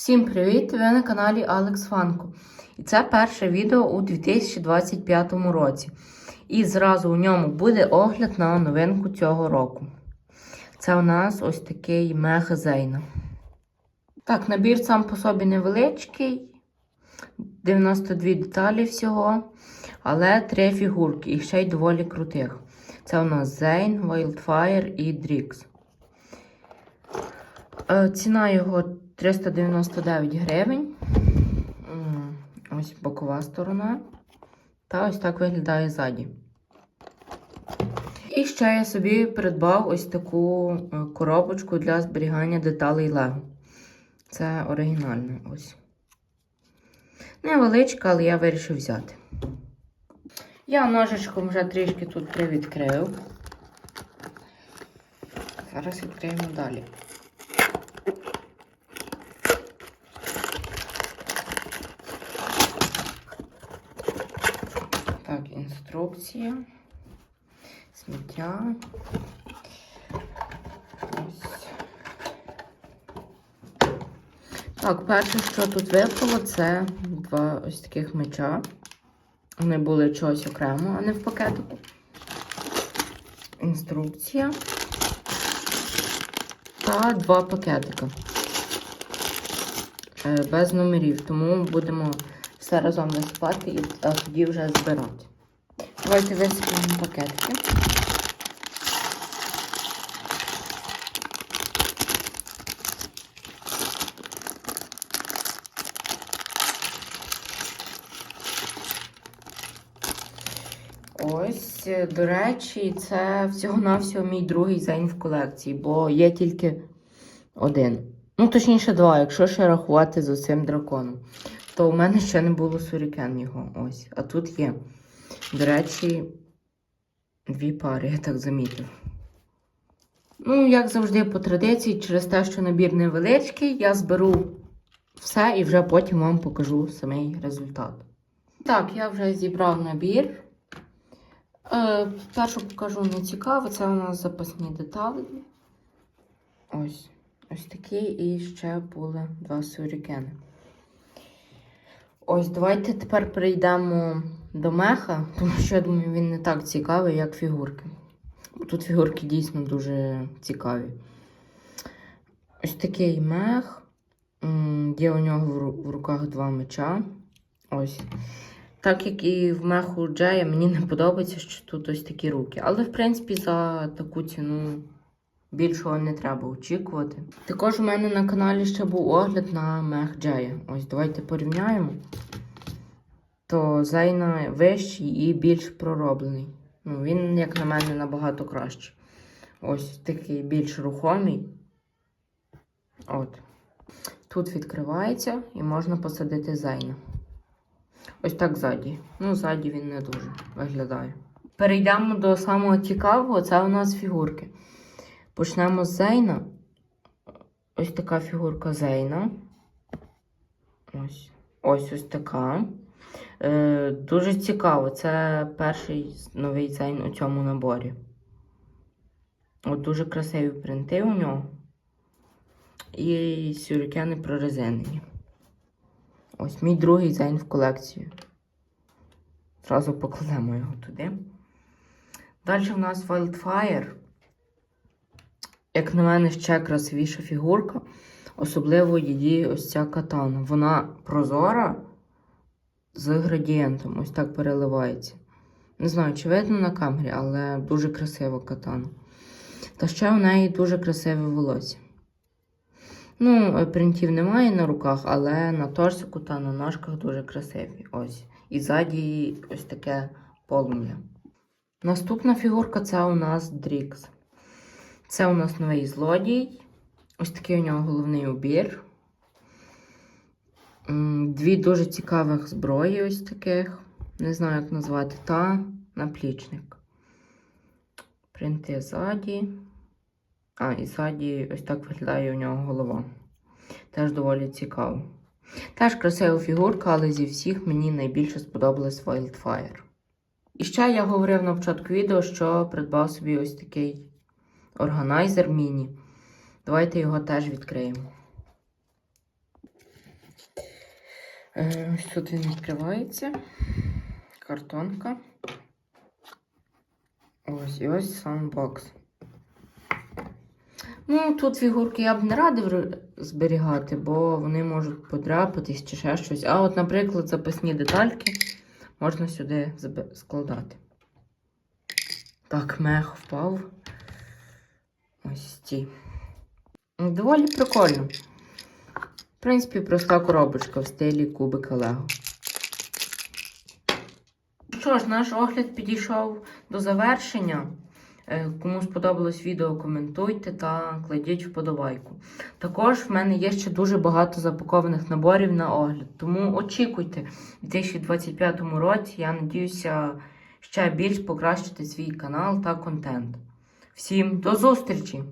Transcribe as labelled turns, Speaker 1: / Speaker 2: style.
Speaker 1: Всім привіт! Ви на каналі Алекс Фанко. І це перше відео у 2025 році. І зразу у ньому буде огляд на новинку цього року. Це у нас ось такий мех Зейна. Так, набір сам по собі невеличкий, 92 деталі всього, але три фігурки і ще й доволі крутих. Це у нас Зейн, Wildfire і Дрікс. Е, Ціна його 399 гривень. Ось бокова сторона. Та ось так виглядає ззаді. І ще я собі придбав ось таку е, коробочку для зберігання деталей Lego. Це оригінальна ось. Невеличка, але я вирішив взяти. Я ножичком вже трішки тут привідкрив. Зараз відкриємо далі. Так, інструкція. Сміття. Так, перше, що тут випало, це два ось таких меча. Вони були чогось окремо, а не в пакетику. Інструкція. Та два пакетика. Е, Без номерів, тому будемо все разом висипати і тоді вже збирати. Давайте висипемо пакетики. Ось, е, до речі, це всього-навсього мій другий зень в колекції, бо є тільки один. Ну, точніше, два, якщо ще рахувати з цим драконом. То у мене ще не було сурікен його. Ось. А тут є. До речі, дві пари, я так замітив. Ну, як завжди, по традиції, через те, що набір невеличкий, я зберу все і вже потім вам покажу самий результат. Так, я вже зібрав набір. Е, першу покажу не цікаво, це у нас запасні деталі. Ось. Ось такі і ще були два сурікени. Ось, давайте тепер перейдемо до меха, тому що я думаю, він не так цікавий, як фігурки. Тут фігурки дійсно дуже цікаві. Ось такий мех. Є у нього в руках два меча. Ось. Так як і в меху Джея, мені не подобається, що тут ось такі руки. Але, в принципі, за таку ціну більшого не треба очікувати. Також у мене на каналі ще був огляд на мех Джея. Ось давайте порівняємо. То Зейна вищий і більш пророблений. Ну, він, як на мене, набагато краще. Ось такий більш рухомий. От. Тут відкривається і можна посадити Зейна. Ось так ззаді. Ну, ззаді він не дуже виглядає. Перейдемо до самого цікавого, це у нас фігурки. Почнемо з Зейна. Ось така фігурка Зейна. Ось ось ось така. Е, Дуже цікаво. Це перший новий Зейн у цьому наборі. От дуже красиві принти у нього. І сюрикени прорезинені. Ось мій другий зайн в колекцію. Зразу покладемо його туди. Далі в нас Wildfire. Як на мене, ще красивіша фігурка. Особливо її ось ця катана. Вона прозора з градієнтом. Ось так переливається. Не знаю, чи видно на камері, але дуже красива катана. Та ще у неї дуже красиве волосся. Ну, е, принтів немає на руках, але на торсику та на ножках дуже красиві. Ось. І ззаді ось таке полум'я. Наступна фігурка це у нас Дрікс. Це у нас новий злодій. Ось такий у нього головний убір. Дві дуже цікавих зброї, ось таких. Не знаю, як назвати. Та наплічник. Принти ззаді. А, і ззаді ось так виглядає у нього голова. Теж доволі цікаво. Теж красива фігурка, але зі всіх мені найбільше сподобалась Wildfire. І ще я говорив на початку відео, що придбав собі ось такий органайзер міні. Давайте його теж відкриємо. Е, Ось тут він відкривається. Картонка. Ось і ось самбокс. Ну, тут фігурки я б не радив зберігати, бо вони можуть подряпатись чи ще щось. А от, наприклад, запасні детальки можна сюди складати. Так, мех впав. Ось ці. Доволі прикольно. В принципі, проста коробочка в стилі кубика Лего. Ну Що ж, наш огляд підійшов до завершення. Е, Кому сподобалось відео, коментуйте та кладіть вподобайку. Також в мене є ще дуже багато запакованих наборів на огляд, тому очікуйте у 2025 році. Я надіюся ще більш покращити свій канал та контент. Всім до зустрічі!